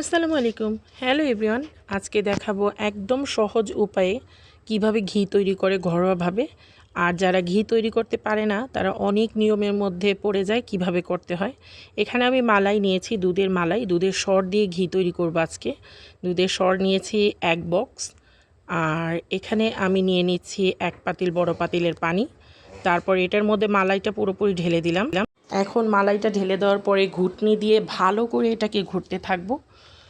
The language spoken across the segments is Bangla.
আসসালামু আলাইকুম। হ্যালো এভরিওয়ান, আজকে দেখাবো একদম সহজ উপায়ে কীভাবে ঘি তৈরি করে ঘরোয়াভাবে। আর যারা ঘি তৈরি করতে পারে না, তারা অনেক নিয়মের মধ্যে পড়ে যায় কীভাবে করতে হয়। এখানে আমি মালাই নিয়েছি, দুধের মালাই। দুধের সর দিয়ে ঘি তৈরি করব আজকে। দুধের সর নিয়েছি এক বক্স। আর এখানে আমি নিয়ে নিচ্ছি এক পাতিল বড় পাতিলের পানি। তারপর এটার মধ্যে মালাইটা পুরোপুরি ঢেলে দিলাম। এখন মালাইটা ঢেলে দেওয়ার পরে ঘুটনি দিয়ে ভালো করে এটাকে ঘুরতে থাকব।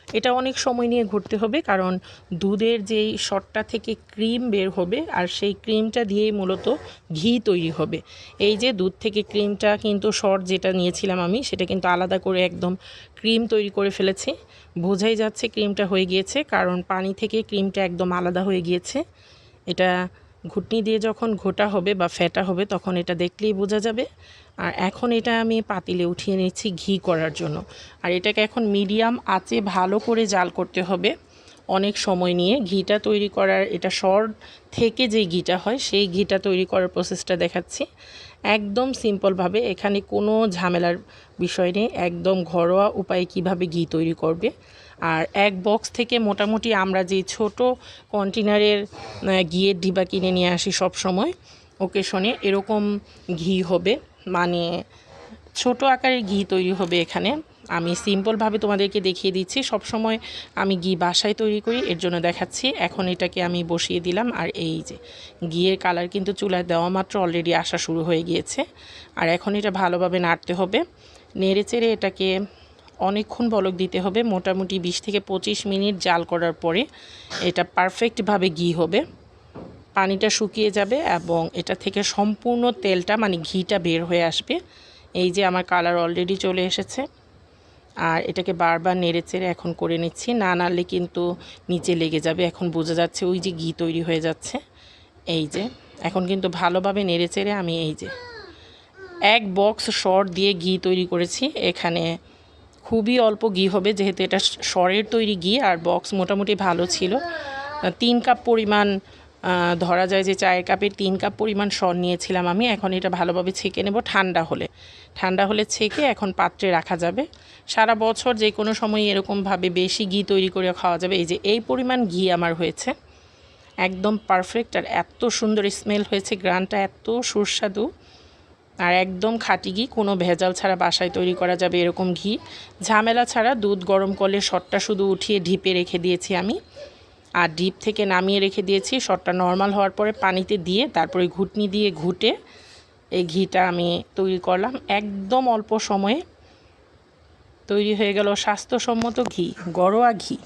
এটা অনেক সময় নিয়ে ঘুরতে হবে কারণ দুধের যেই শটটা থেকে ক্রিম বের হবে আর সেই ক্রিমটা দিয়েই মূলত ঘি তৈরি হবে। এই যে দুধ থেকে ক্রিমটা কিন্তু শর্ট যেটা নিয়েছিলাম আমি, সেটা কিন্তু আলাদা করে একদম ক্রিম তৈরি করে ফেলেছি। বোঝাই যাচ্ছে ক্রিমটা হয়ে গিয়েছে, কারণ পানি থেকে ক্রিমটা একদম আলাদা হয়ে গিয়েছে। এটা ঘুটনি দিয়ে যখন ঘোটা হবে বা ফেটা হবে, তখন এটা দেখলেই বোঝা যাবে। আর এখন এটা আমি পাতিলে উঠিয়ে নিচ্ছি ঘি করার জন্য। আর এটাকে এখন মিডিয়াম আঁচে ভালো করে জাল করতে হবে। অনেক সময় নিয়ে ঘিটা তৈরি করার, এটা সর থেকে যে ঘিটা হয়, সেই ঘিটা তৈরি করার প্রসেসটা দেখাচ্ছি। একদম সিম্পলভাবে এখানে কোনো ঝামেলার বিষয় নেই, একদম ঘরোয়া উপায়ে কীভাবে ঘি তৈরি করবে। আর এক বক্স থেকে মোটামুটি আমরা যে ছোট কন্টেনারের ঘিয়ের ডিবা কিনে নিয়ে আসি সব সময় ওকেশনে এরকম ঘি হবে। মানে ছোট আকারের ঘি তৈরি হবে এখানে। আমি সিম্পলভাবে তোমাদেরকে দেখিয়ে দিচ্ছি। সব সময় আমি ঘি বাসায় তৈরি করি, এর জন্য দেখাচ্ছি। এখন এটাকে আমি বসিয়ে দিলাম, আর এই যে ঘিয়ের কালার কিন্তু চুলায় দেওয়া মাত্র অলরেডি আসা শুরু হয়ে গিয়েছে। আর এখন এটা ভালোভাবে নাড়তে হবে। নেড়ে চেড়ে এটাকে অনেকক্ষণ বলক দিতে হবে, মোটামুটি বিশ থেকে পঁচিশ মিনিট জাল করার পরে এটা পারফেক্টভাবে ঘি হবে। পানিটা শুকিয়ে যাবে এবং এটা থেকে সম্পূর্ণ তেলটা মানে ঘিটা বের হয়ে আসবে। এই যে আমার কালার অলরেডি চলে এসেছে। আর এটাকে বারবার নেড়ে চেড়ে এখন করে নিচ্ছি। না নাড়লে কিন্তু নিচে লেগে যাবে। এখন বোঝা যাচ্ছে ওই যে ঘি তৈরি হয়ে যাচ্ছে। এই যে, এখন কিন্তু ভালোভাবে নেড়ে চেড়ে আমি এই যে এক বক্স শর্ট দিয়ে ঘি তৈরি করেছি। এখানে খুবই অল্প ঘি হবে, যেহেতু এটা সরের তৈরি ঘি, আর বক্স মোটামুটি ভালো ছিল। তিন কাপ পরিমাণ ধরা যায় যে চায়ের কাপের তিন কাপ পরিমাণ সর নিয়েছিলাম আমি। এখন এটা ভালোভাবে ছেঁকে নেব ঠান্ডা হলে। ঠান্ডা হলে ছেঁকে এখন পাত্রে রাখা যাবে। সারা বছর যে কোনো সময় এরকমভাবে বেশি ঘি তৈরি করে খাওয়া যাবে। এই যে, এই পরিমাণ ঘি আমার হয়েছে। একদম পারফেক্ট আর এত সুন্দর স্মেল হয়েছে, গ্রানটা এত সুস্বাদু। আর একদম খাঁটি ঘি, কোনো ভেজাল ছাড়া বাসায় তৈরি করা যাবে এরকম ঘি। ঝামেলা ছাড়া দুধ গরম করলে শটটা শুধু উঠিয়ে ঢিপে রেখে দিয়েছি আমি। আর ডিপ থেকে নামিয়ে রেখে দিয়েছি। শটটা নর্মাল হওয়ার পরে পানিতে দিয়ে, তারপরে ঘুটনি দিয়ে ঘুটে এই ঘিটা আমি তৈরি করলাম। একদম অল্প সময়ে তৈরি হয়ে গেল স্বাস্থ্যসম্মত ঘি গরোয়া ঘি।